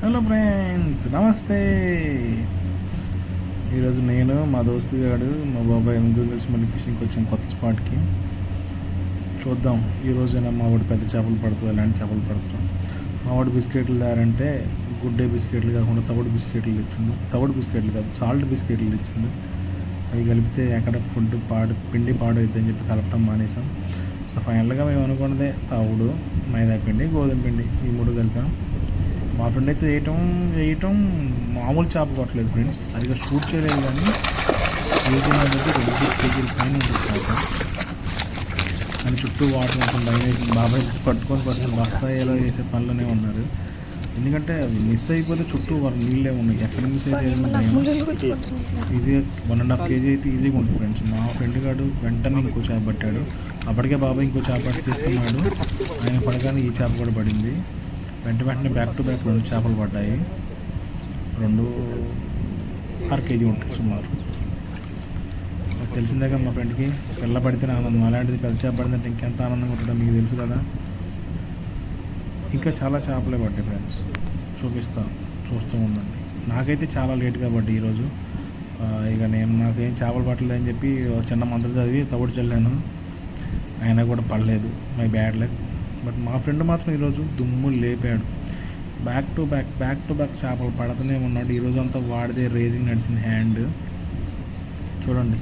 Hello friends నమస్తే ఈరోజు నేను మా దోస్తు గారు మా బాబాయ్ ముగ్గురు కలిసి మళ్ళీ ఫిషింగ్కి వచ్చాం కొత్త స్పాట్కి చూద్దాం ఈరోజైనా మా వాడు పెద్ద చేపలు పడుతుంది ఎలాంటి చేపలు పడుతున్నాం మా వాడు బిస్కెట్లు దారంటే గుడ్డే బిస్కెట్లు కాకుండా తవుడు బిస్కెట్లు తెచ్చిండు. తవుడు బిస్కెట్లు కాదు సాల్ట్ బిస్కెట్లు తెచ్చిండు. అవి కలిపితే ఎక్కడ ఫుడ్ పాడు పిండి పాడవుద్దని చెప్పి కలపటం మానేసాం సో ఫైనల్గా మేము అనుకున్నదే తవుడు మైదా పిండి గోధుమ పిండి ఈ మూడు కలిపాం. మా ఫ్రెండ్ అయితే వేయటం వేయటం మామూలు చేప కొట్టలేదు ఫ్రెండ్స్ సరిగ్గా షూట్ చేయలేదు కానీ కేజీ అనేది రెండు కేజీల పైన ఉంటుంది అని చుట్టూ వాటర్ మొత్తం భయం బాబాయ్ పట్టుకొని పట్టుకొని బస్తాయిలో వేసే పనులనే ఉన్నారు. ఎందుకంటే అవి మిస్ అయిపోతే చుట్టూ వారు నీళ్ళే ఉన్నాయి. ఎక్కడ మిస్ అయితే ఈజీగా వన్ అండ్ హాఫ్ కేజీ అయితే ఈజీగా ఉంటుంది ఫ్రెండ్స్ మా ఫ్రెండ్ గారు వెంటనే ఇంకో చేప పట్టాడు. అప్పటికే బాబాయ్ ఇంకో చేప పట్టి తీసుకున్నాడు. ఆయన పడగానే ఈ చేప కూడా పడింది. వెంట వెంటనే బ్యాక్ టు బ్యాక్ రెండు చేపలు పడ్డాయి. రెండు అర కేజీ ఉంటాయి సుమారు. తెలిసిందే కదా మా ఫ్రెండ్కి పిల్ల పడితేనే ఆనందం. అలాంటిది పెద్ద చేప పడిందంటే ఇంకెంత ఆనందంగా ఉంటుందో మీకు తెలుసు కదా. ఇంకా చాలా చేపలే పడ్డాయి ఫ్రెండ్స్ చూపిస్తా చూస్తూ ఉండండి. నాకైతే చాలా లేట్గా పడ్డాయి ఈరోజు. ఇక నేను నాకేం చేపలు పట్టలేదని చెప్పి చిన్న మంత్రం చదివి తవుడు చల్లాను. అయినా కూడా పడలేదు. My bad luck. బట్ మా ఫ్రెండ్ మాత్రం ఈరోజు దుమ్ము లేపాడు. Back to back back to back చేపలు పడుతూనే ఉన్నాడు. ఈరోజు అంతా వాడితే రేజింగ్ నడిచిన హ్యాండ్ చూడండి.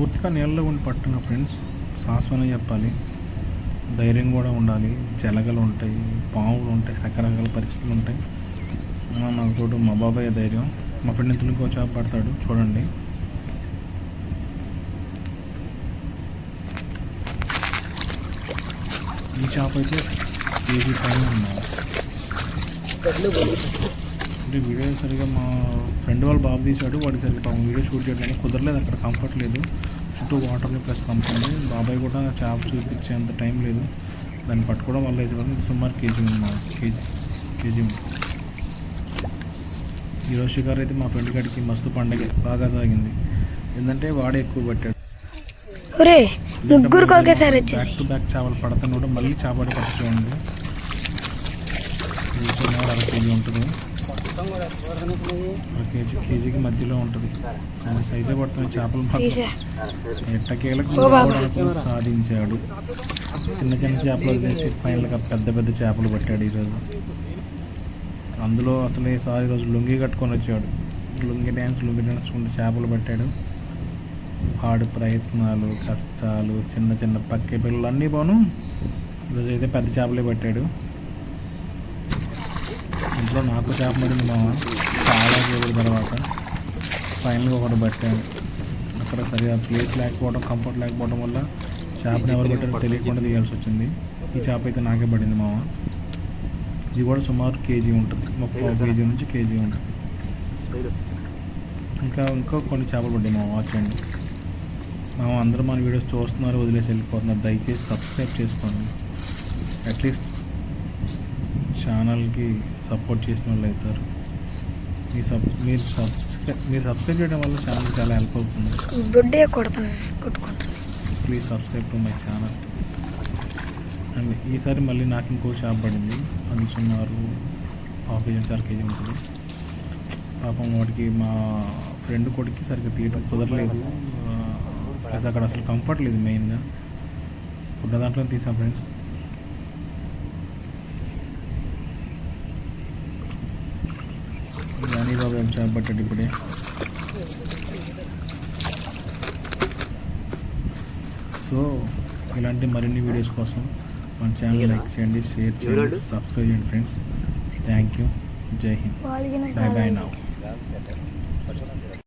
పూర్తిగా నీళ్ళలో ఉండి పట్టున ఫ్రెండ్స్ శాశ్వతం చెప్పాలి. ధైర్యం కూడా ఉండాలి. జలగలు ఉంటాయి పాములు ఉంటాయి రకరకాల పరిస్థితులు ఉంటాయి. నాకు తోడు మా బాబాయ్ ధైర్యం. మా ఫ్రెండ్ ఇంత చేప పడతాడు. చూడండి. ఈ చేప అయితే కేజీ పైన ఉన్నారు అంటే వీడియో సరిగా మా ఫ్రెండ్ వాళ్ళు బాబు తీశాడు. వాడికి సరిగ్గా పాపం వీడియో షూట్ చేయడానికి కుదరలేదు. అక్కడ కంఫర్ట్ లేదు. చుట్టూ వాటర్ని ప్లస్ కంపండి బాబాయ్ కూడా చేప చూపించేంత టైం లేదు. దాన్ని పట్టుకోవడం వల్ల అయితే వరకు సుమారు కేజీ ఉంది మా కేజీ కేజీ ఉంది. ఈరోజు షికార్ అయితే మా ఫ్రెండ్ గారికి మస్తు పండగ. బాగా సాగింది. ఏంటంటే వాడే ఎక్కువ పట్టాడు. ఒరే ముగ్గురికి ఒకేసారి వచ్చింది బ్యాక్ టు బ్యాక్ చేపలు పడతాను కూడా మళ్ళీ చేపడి పట్టుకోండి. ఇది అర కేజీ ఉంటుంది. కేజీ కేజీకి మధ్యలో ఉంటుంది. కానీ సైజే పడుతున్నాయి చేపలు ఎట్టకేలకు సాధించాడు. చిన్న చిన్న చేపలు వదిలేసి ఫైనల్గా పెద్ద పెద్ద చేపలు పట్టాడు ఈరోజు. అందులో అసలు ఈసారి ఈరోజు లుంగి కట్టుకొని వచ్చాడు. లుంగి డ్యాన్స్ లుంగి డ్యాన్స్ ఉంటే చేపలు పట్టాడు. పాడు ప్రయత్నాలు కష్టాలు చిన్న చిన్న పక్కే పిల్లలు అన్నీ పోను. ఈరోజు అయితే పెద్ద చేపలే పట్టాడు. ఇంట్లో నాకు చేప పడింది మామ చాలా రోజుల తర్వాత ఫైనల్గా ఒకటి పట్టాను అక్కడ సరిగా ప్లేస్ లేకపోవడం కంఫర్ట్ లేకపోవడం వల్ల చేపని ఎవరు పెట్టారో తెలియకుండా తీయాల్సి వచ్చింది. ఈ చేప అయితే నాకే పడింది మామ ఇది కూడా సుమారు కేజీ ఉంటుంది. ముప్పై కేజీ నుంచి కేజీ ఉంటుంది. ఇంకా ఇంకా కొన్ని చేపలు పడ్డాయి మామ వాచండి మామ అందరూ మన వీడియోస్ చూస్తున్నారు వదిలేసి వెళ్ళిపోతున్నారు. దయచేసి సబ్స్క్రైబ్ చేసుకోండి. అట్లీస్ట్ ఛానల్కి సపోర్ట్ చేసిన వాళ్ళు అవుతారు. మీ సబ్ మీరు సబ్స్క్రైబ్ మీరు సబ్స్క్రైబ్ చేయడం వల్ల ఛానల్ చాలా హెల్ప్ అవుతుంది. బుడ్డే కొడతాను కొట్టుకుంటాను. Please subscribe to my channel. And ఈసారి మళ్ళీ నాకు ఇంకో షాప్ పడింది. అది సుమారు హాఫ్ కేజీ అర కేజీ ఉంటుంది. పాపం వాడికి మా ఫ్రెండ్ కొడుకు సరిగ్గా తీయడం కుదరలేదు. ప్లస్ అక్కడ అసలు కంఫర్ట్ లేదు మెయిన్గా. ఫుడ్ దాంట్లో తీసాం ఫ్రెండ్స్. బాబు ఏం షాప్ పట్టాడు ఇప్పుడే? సో ఇలాంటి మరిన్ని వీడియోస్ కోసం మన ఛానల్ లైక్ చేయండి షేర్ చేయండి సబ్స్క్రైబ్ చేయండి ఫ్రెండ్స్. థ్యాంక్ యూ జై హింద్. బాయ్ బాయ్ నా